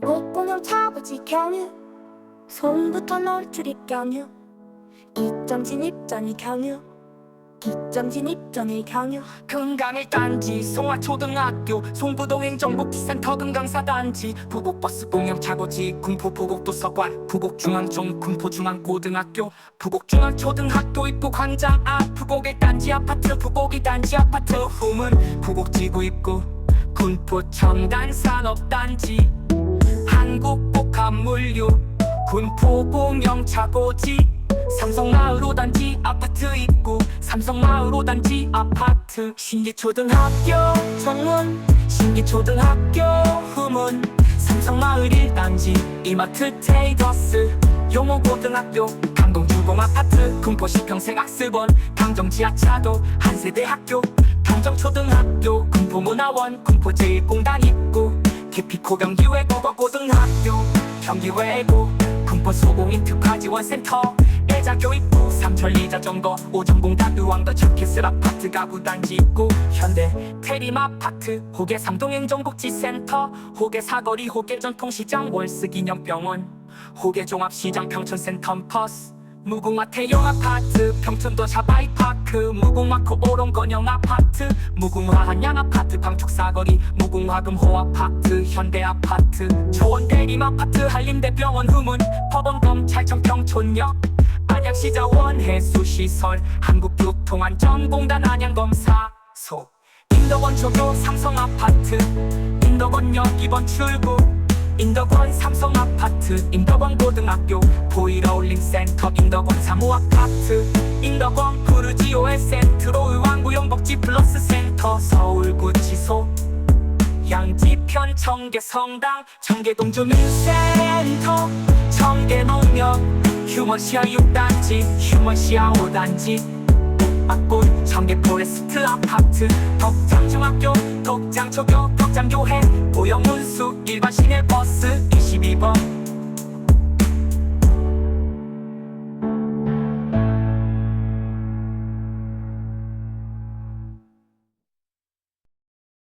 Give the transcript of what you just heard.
보고 보면 차고지 경유. 손부터 넣을 줄이 경유. 이점 진입전이 경유. 이점 진입전이 경유. 금강일 단지 송화초등학교 송부동 행정복지센터 금강사단지. 부곡버스 공영차고지 군포 부곡도서관. 부곡중앙중 군포중앙고등학교. 부곡중앙초등학교 입구 광장 앞. 부곡일 단지 아파트 부곡이 단지 아파트. 후문 부곡지구 입구. 군포 첨단 산업단지 한국복합물류 군포 공영차고지 삼성마을 5단지 아파트 입구 삼성마을 5단지 아파트. 신기초등학교 정문 신기초등학교 후문 삼성마을 1단지 이마트 테이더스 용호고등학교 강동주공 아파트 군포시 평생학습원 강정지하차도 한세대학교 강정초등학교 군포문화원 군포제일공단 입구 계피코 경기 외국어 고등학교 경기 외고 군포 소공인 특화지원센터 애자교육부 삼천리자전거 오전공단 의왕도 첫키스 아파트 가구단지 입구 현대 테림 아파트 호계 삼동행정복지센터 호계 사거리 호계 전통시장 월스기념병원 호계 종합시장 평촌센터 퍼스 무궁화 태영 아파트 평촌도 샤바이파크 무궁화코 오롱건영 아파트 무궁화 한양 아파트 방축사거리 무궁화 금호 아파트 현대 아파트 초원 대림 아파트 한림대병원 후문 법원 검찰청 평촌역 안양시자 원해수시설 한국교통안전공단 안양검사소 인덕원 조교 삼성 아파트 인덕원역 2번 출구 인덕원 삼성 아파트 인덕원 고등학교 보이러울림센터 인덕원 사무 아파트 인덕원 푸르지오엘 센트로 의왕구용복지 플러스 센터 서울구치소. 양지편 청계성당 청계동 주민센터 청계농협 휴먼시아 6단지 휴먼시아 5단지. 앞골 청계 포레스트 아파트 덕장중학교 덕장초교 덕장교회 보영